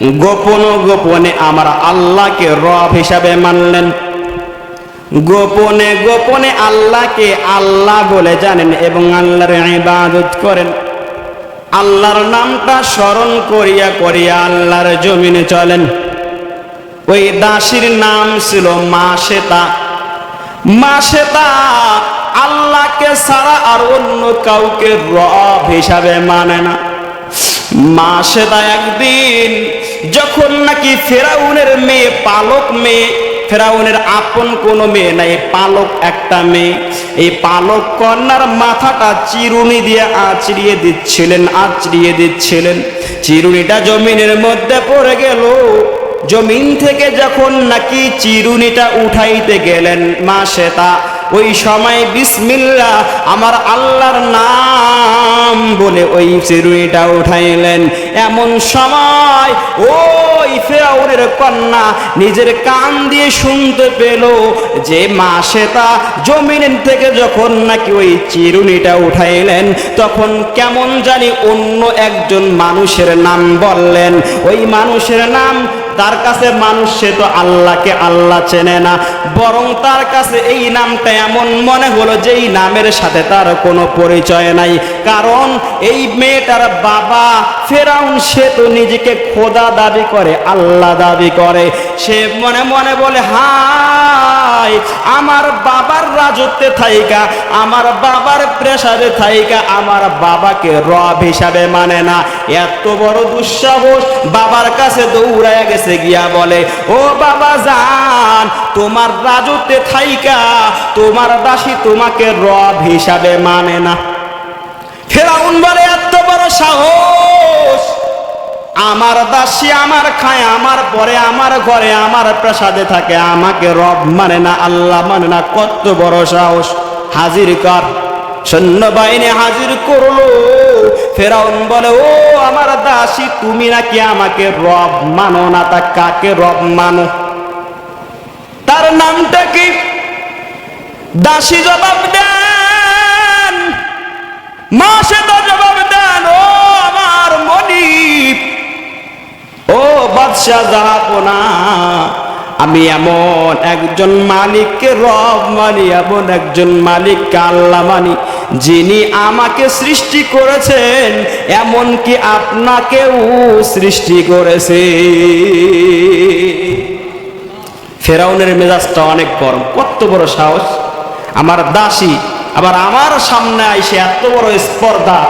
গোপন গোপনে আমার আল্লাহকে রব হিসাবে মানলেন। গোপনে গোপনে আল্লাহকে আল্লাহ বলে জানেন এবং আল্লাহর ইবাদত করেন। আল্লাহর নামটা স্মরণ করিয়া করিয়া আল্লাহর জমিনে চলেন। ওই দাসীর নাম ছিল মা শ্বেতা মা শ্বেতা আল্লাহকে ছাড়া আর অন্য কাউকে রব হিসাবে মানে না। মা শ্বেতা একদিন যখন নাকি ফেরাউনের মেয়ে, পালক মেয়ে, ফেরাউনের আপন কোনো মেয়ে নাই, পালক একটা মেয়ে, এই পালক কন্যার মাথাটা চিরুনি দিয়ে আঁচড়িয়ে দিচ্ছিলেন আঁচড়িয়ে দিচ্ছিলেন। চিরুনিটা জমিনের মধ্যে পড়ে গেল। জমিন থেকে যখন নাকি চিরুনিটা উঠাইতে গেলেন, মা শ্বেতা, ওই সময় বিসমিল্লা আমার আল্লাহর নাম বলে ওই চিরুনিটা উঠাইলেন। এমন সময় ওই ফেরাউনের কন্যা নিজের কান দিয়ে শুনতে পেল যে মা শ্বেতা জমিনের থেকে যখন নাকি ওই চিরুনিটা উঠাইলেন, তখন কেমন জানি অন্য একজন মানুষের নাম বললেন। ওই মানুষের নাম, তার কাছে মানুষ সে তো আল্লাহকে আল্লাহ চেনে না, বরং তার কাছে এই নামটা এমন মনে হলো যে এই নামের সাথে তার কোনো পরিচয় নাই। কারণ এই মেয়েটার বাবা ফেরাউন, সে তো নিজেকে খোদা দাবি করে, আল্লাহ দাবি করে। সে মনে মনে বলে, হাই, আমার বাবার রাজত্বে থাইকা, আমার বাবার প্রেসারে থাইকা, আমার বাবাকে রব হিসাবে মানে না। এত বড় দুঃসাহস, বাবার কাছে দৌড়ায় গেছে গিয়া বলে, ও বাবা জান, তোমার রাজত্বে থাইকা, তোমার দাসী তোমাকে রব হিসাবে মানে না। ফেরাউন বলে, এত বড় সাহস! আমার দাসী আমার খায়, আমার পরে, আমার ঘরে, আমার প্রাসাদে থাকে। আমাকে রব মানে না, আল্লাহ মানে না, কত বড় সাহস! হাজির কর? সৈন্যবাহিনী হাজির করল। ফেরাউন বলে, ও আমার দাসী, তুমি নাকি আমাকে রব মানো না, তা কাকে রব মানো? তার নামটা কি? দাসী জবাব মা সে তো জবাব দেন, ও আমার মনিব। ও বাদশাহ জাহাপনা আমি এমন একজন মালিককে রব মানি, এমন একজন মালিক আল্লাহ মানি, যিনি আমাকে সৃষ্টি করেছেন, এমনকি আপনাকেও সৃষ্টি করেছে। ফেরাউনের মেজাজটা অনেক গরম, কত বড় সাহস। আমার দাসী আবার আমার সামনে আইসে এত বড় স্পর্ধা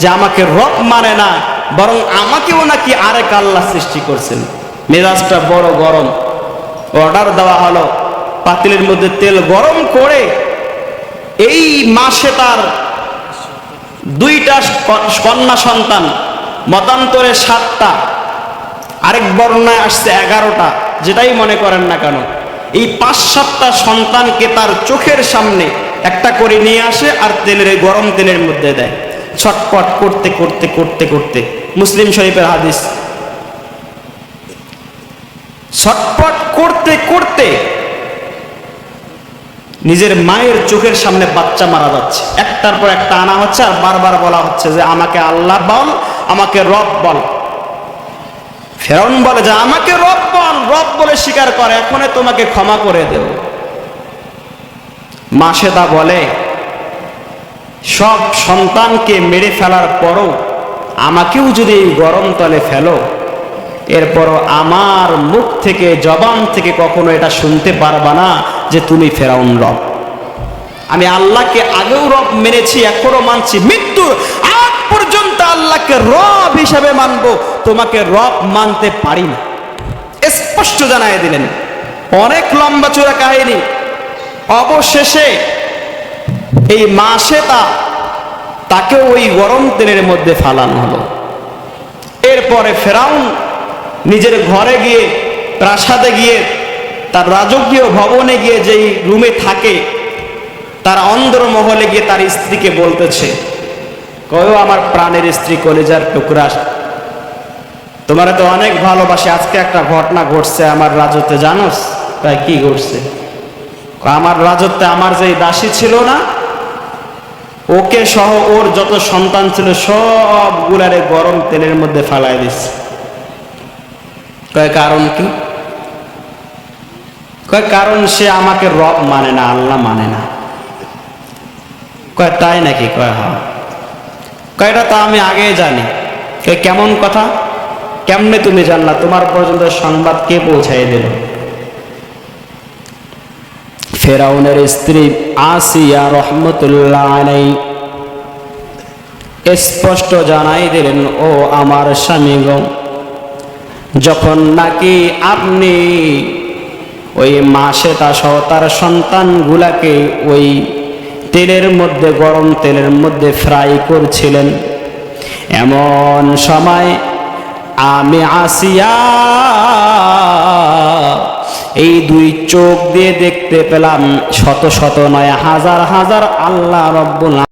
যে আমাকে রব মানে না, বরং আমাকেও নাকি আরেক আল্লাহ সৃষ্টি করছেন। মেজাজটা বড় গরম। অর্ডার দেওয়া হলো, পাতিলের মধ্যে তেল গরম করে এই মাসে তার দুইটা কন্যা সন্তান, মতান্তরে সাতটা, আরেক বর্ণায় আসছে এগারোটা, যেটাই মনে করেন না কেন। এই পাঁচ সাতটা সন্তানকে তার চোখের সামনে একটা করে নিয়ে আসে আর তেলের গরম তেলের মধ্যে দেয়। ছটপট করতে করতে করতে করতে। মুসলিম শরীফের হাদিস। ছটপট করতে করতে নিজের মায়ের চোখের সামনে বাচ্চা মারা যাচ্ছে। একটার পর একটা আনা হচ্ছে আর বারবার বলা হচ্ছে যে, আমাকে আল্লাহ বল, আমাকে রব বল। ফেরন বলে যে, আমাকে রব বল, রব বলে স্বীকার করে এখনে তোমাকে ক্ষমা করে দেব। মাসেদা বলে, সব সন্তানকে মেরে ফেলার পরও আমাকেও যদি এই গরম তলে ফেলো, এরপরও আমার মুখ থেকে, জবান থেকে কখনো এটা শুনতে পারবা না যে তুমি ফেরাউন রব। আমি আল্লাহকে আগেও রব মেনেছি, এখনও মানছি। মৃত্যুর আগ পর্যন্ত আল্লাহকে রব হিসাবে মানব, তোমাকে রব মানতে পারি না। স্পষ্ট জানাই দিলেন। অনেক লম্বা চূড়া কাহিনী। অবশেষে এই মাসে তা তাকে ওই গরম তেলের মধ্যে ফালানো হলো। এরপরে ফেরাউন নিজের ঘরে গিয়ে, প্রাসাদে গিয়ে, তার রাজকীয় ভবনে গিয়ে যেই রুমে থাকে, তার অন্দর মহলে গিয়ে তার স্ত্রীকে বলতেছে কয়েও আমার প্রাণের স্ত্রী কলেজার টুকরা। তোমার তো অনেক ভালোবাসে, আজকে একটা ঘটনা ঘটছে আমার রাজত্বে, জানোস? তাই কি ঘটছে? আমার রাজত্বে আমার যে দাসী ছিল না, ওকে সহ ওর যত সন্তান ছিল সবগুলারে গরম তেলের মধ্যে ফালাই দিচ্ছে কয় কারণ কি? কয় কারণ সে আমাকে রব মানে না, আল্লাহ মানে না। কয় তাই নাকি? কয় হ্যাঁ। কয়টা তা আমি আগে জানি। কয় কেমন কথা? কেমনে তুমি জানলা? তোমার পর্যন্ত সংবাদ কে পৌঁছাই দিল? ফেরাউনের স্ত্রী আসিয়া রহমতুল্লাহ আলাই স্পষ্ট জানাই দিলেন, ও আমার স্বামী গো, যখন নাকি আপনি ওই মাসে তা সহ তার সন্তানগুলাকে ওই তেলের মধ্যে, গরম তেলের মধ্যে ফ্রাই করছিলেন, এমন সময় আমি আসিয়া এই দুই চোখ দিয়ে দেখতে পেলাম শত শত নয় হাজার হাজার আল্লাহ রব্বুল